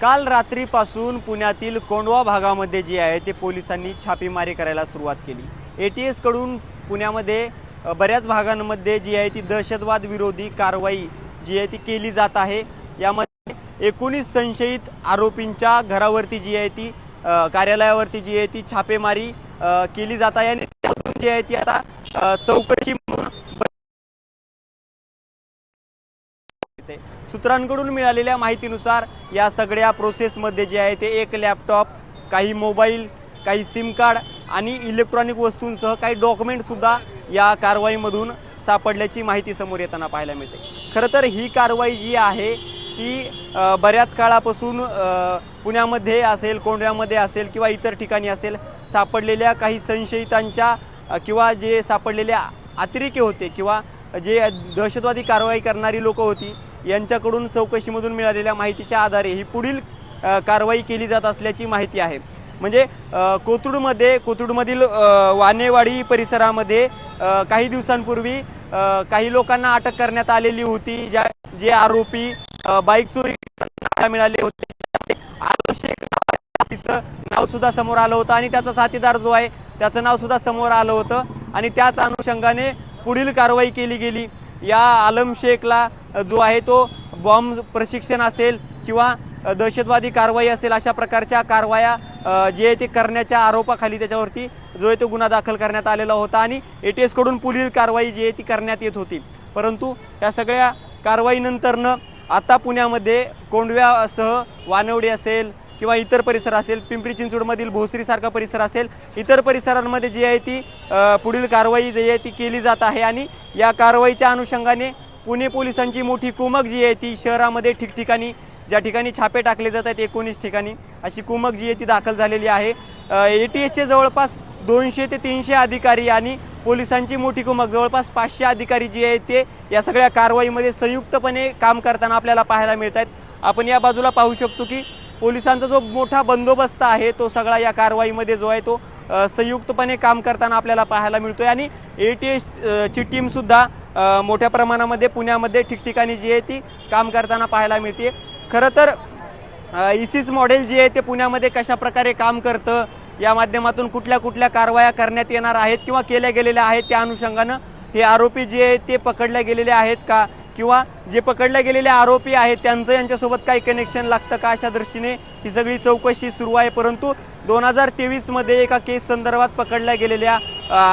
काल रात्रीपासून पुण्यातील कोंडवा भागामध्ये जी आहे ते पोलिसांनी छापेमारी करायला सुरुवात केली. ए टी एसकडून पुण्यामध्ये बऱ्याच भागांमध्ये जी आहे ती दहशतवाद विरोधी कारवाई जी आहे ती केली जात आहे. यामध्ये एकोणीस संशयित आरोपींच्या घरावरती जी आहे ती कार्यालयावरती जी आहे ती छापेमारी केली जात आहे. आणि जी आहे ती आता चौकशी सूत्रांकडून मिळालेल्या माहितीनुसार या सगळ्या प्रोसेसमध्ये जे आहे ते एक लॅपटॉप काही मोबाईल काही सिम कार्ड आणि इलेक्ट्रॉनिक वस्तूंसह काही डॉक्युमेंटसुद्धा या कारवाईमधून सापडल्याची माहिती समोर येताना पाहायला मिळते. खरं तर ही कारवाई जी आहे ती बऱ्याच काळापासून पुण्यामध्ये असेल कोंड्यामध्ये असेल किंवा इतर ठिकाणी असेल सापडलेल्या काही संशयितांच्या किंवा जे सापडलेले अतिरेके होते किंवा जे दहशतवादी कारवाई करणारी लोकं होती यांच्याकडून चौकशीमधून मिळालेल्या माहितीच्या आधारे ही पुढील कारवाई केली जात असल्याची माहिती आहे. म्हणजे कोथरूडमध्ये कोथरूडमधील वानेवाडी परिसरामध्ये काही दिवसांपूर्वी काही लोकांना अटक करण्यात आलेली होती ज्या जे आरोपी बाईक चोरी मिळाले होते. नाव सुद्धा समोर आलं होतं आणि त्याचा साथीदार जो आहे त्याचं नाव सुद्धा समोर आलं होतं. आणि त्याच अनुषंगाने पुढील कारवाई केली गेली. या आलम शेखला जो आहे तो बॉम्ब प्रशिक्षण असेल किंवा दहशतवादी कारवाई असेल अशा प्रकारच्या कारवाया जे आहे ते करण्याच्या आरोपाखाली त्याच्यावरती जो आहे तो गुन्हा दाखल करण्यात आलेला होता आणि ए टी एसकडून पुढील कारवाई जी आहे ती करण्यात येत होती. परंतु या सगळ्या कारवाईनंतरनं आता पुण्यामध्ये कोंडव्यासह वानवडी असेल किंवा इतर परिसर असेल पिंपरी चिंचवडमधील भोसरीसारखा परिसर असेल इतर परिसरांमध्ये जी आहे ती पुढील कारवाई जी आहे ती केली जात आहे आणि या कारवाईच्या अनुषंगाने पुणे पोलिसांची मोठी कुमक जी आहे ती शहरामध्ये ठिकठिकाणी ज्या ठिकाणी छापे टाकले जात आहेत एकोणीस ठिकाणी अशी कुमक जी आहे ती दाखल झालेली आहे. ए टी एसचे जवळपास दोनशे ते तीनशे अधिकारी आणि पोलिसांची मोठी कुमक जवळपास पाचशे अधिकारी जी आहेत ते या सगळ्या कारवाईमध्ये संयुक्तपणे काम करताना आपल्याला पाहायला मिळत आहेत. आपण या बाजूला पाहू शकतो की पोलिसांचा जो मोठा बंदोबस्त आहे तो सगळा या कारवाईमध्ये जो आहे तो संयुक्तपणे काम करताना आपल्याला पाहायला मिळतोय. आणि ए टी एस ची टीम सुद्धा मोठ्या प्रमाणामध्ये पुण्यामध्ये ठिकठिकाणी जी आहे ती काम करताना पाहायला मिळते खरं तर इसिस मॉडेल जे आहे ते पुण्यामध्ये कशा प्रकारे काम करतं या माध्यमातून कुठल्या कुठल्या कारवाया करण्यात येणार आहेत किंवा केल्या गेलेल्या आहेत त्या अनुषंगानं हे आरोपी जे आहेत ते पकडले गेलेले आहेत का? किंवा जे पकडले गेलेले आरोपी आहेत त्यांचं यांच्यासोबत काही कनेक्शन लागतं का अशा दृष्टीने ही सगळी चौकशी सुरू आहे. परंतु दोन हजार तेवीसमध्ये एका केस संदर्भात पकडल्या गेलेल्या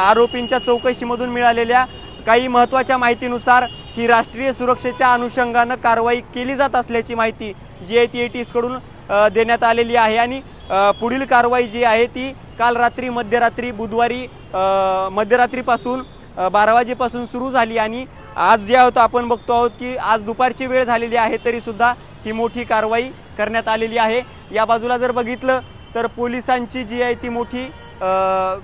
आरोपींच्या चौकशीमधून मिळालेल्या काही महत्त्वाच्या माहितीनुसार ही राष्ट्रीय सुरक्षेच्या अनुषंगानं कारवाई केली जात असल्याची माहिती जी आहे ती ए टीसकडून देण्यात आलेली आहे. आणि पुढील कारवाई जी आहे ती काल रात्री मध्यरात्री बुधवारी मध्यरात्रीपासून बारा वाजेपासून सुरू झाली. आणि आज जे आहोत आपण बघतो आहोत की आज दुपारची वेळ झालेली आहे तरी सुद्धा ही मोठी कारवाई करण्यात आलेली आहे. या बाजूला जर बघितलं तर पोलिसांची जी आहे ती मोठी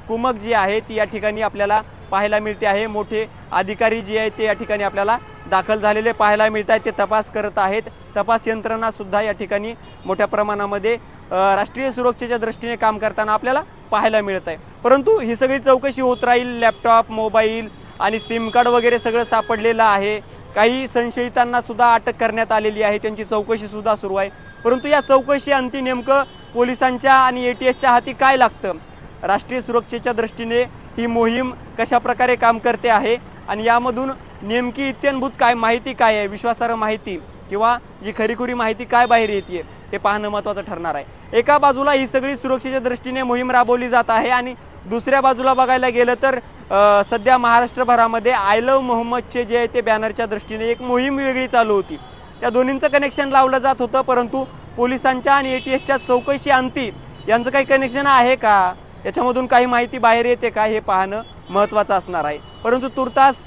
कुमक जी आहे ती या ठिकाणी आपल्याला पाहायला मिळते आहे. मोठे अधिकारी जे आहेत ते या ठिकाणी आपल्याला दाखल झालेले पाहायला मिळत आहेत. ते तपास करत आहेत. तपास यंत्रणासुद्धा या ठिकाणी मोठ्या प्रमाणामध्ये राष्ट्रीय सुरक्षेच्या दृष्टीने काम करताना आपल्याला पाहायला मिळत आहे. परंतु ही सगळी चौकशी होत राहील. लॅपटॉप मोबाईल आणि सिम कार्ड वगैरे सगळं सापडलेलं आहे. काही संशयितांना सुद्धा अटक करण्यात आलेली आहे. त्यांची चौकशी सुद्धा सुरू आहे. परंतु या चौकशी अंती नेमकं पोलिसांच्या आणि ए टी एसच्या हाती काय लागतं? राष्ट्रीय सुरक्षेच्या दृष्टीने ही मोहीम कशा प्रकारे काम करते आहे? आणि यामधून नेमकी इत्यंभूत काय माहिती काय आहे? विश्वासार्ह माहिती किंवा जी खरीखुरी माहिती काय बाहेर येते हे पाहणं महत्त्वाचं ठरणार आहे. एका बाजूला ही सगळी सुरक्षेच्या दृष्टीने मोहीम राबवली जात आहे आणि दुसऱ्या बाजूला बघायला गेलं तर सध्या महाराष्ट्रभरामध्ये आय लव्ह मोहम्मदचे जे आहे ते बॅनरच्या दृष्टीने एक मोहीम वेगळी चालू होती. त्या दोन्हींचं कनेक्शन लावलं जात होतं परंतु पोलिसांच्या आणि ए टी एसच्या चौकशी अंती यांचं काही कनेक्शन आहे का? याच्यामधून काही माहिती बाहेर येते का? हे पाहणं महत्त्वाचं असणार आहे. परंतु तुर्तास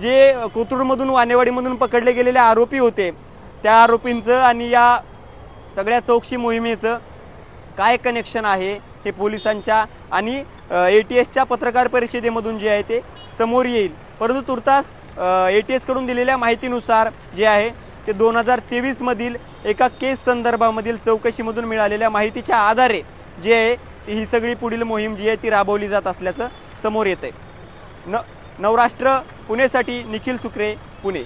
जे कोथरूडमधून वानेवाडीमधून पकडले गेलेले आरोपी होते त्या आरोपींचं आणि या सगळ्या चौकशी मोहिमेचं काय कनेक्शन आहे? हे पोलिसांच्या आणि ए टी एसच्या पत्रकार परिषदेमधून जे आहे ते समोर येईल. परंतु तुर्तास ए टी एसकडून दिलेल्या माहितीनुसार जे आहे ते दोन हजार तेवीसमधील एका केस संदर्भामधील चौकशीमधून मिळालेल्या माहितीच्या आधारे जे आहे ही सगळी पुढील मोहीम जी आहे ती राबवली जात असल्याचं समोर येत आहे न नवराष्ट्र पुणेसाठी निखिल सुक्रे पुणे.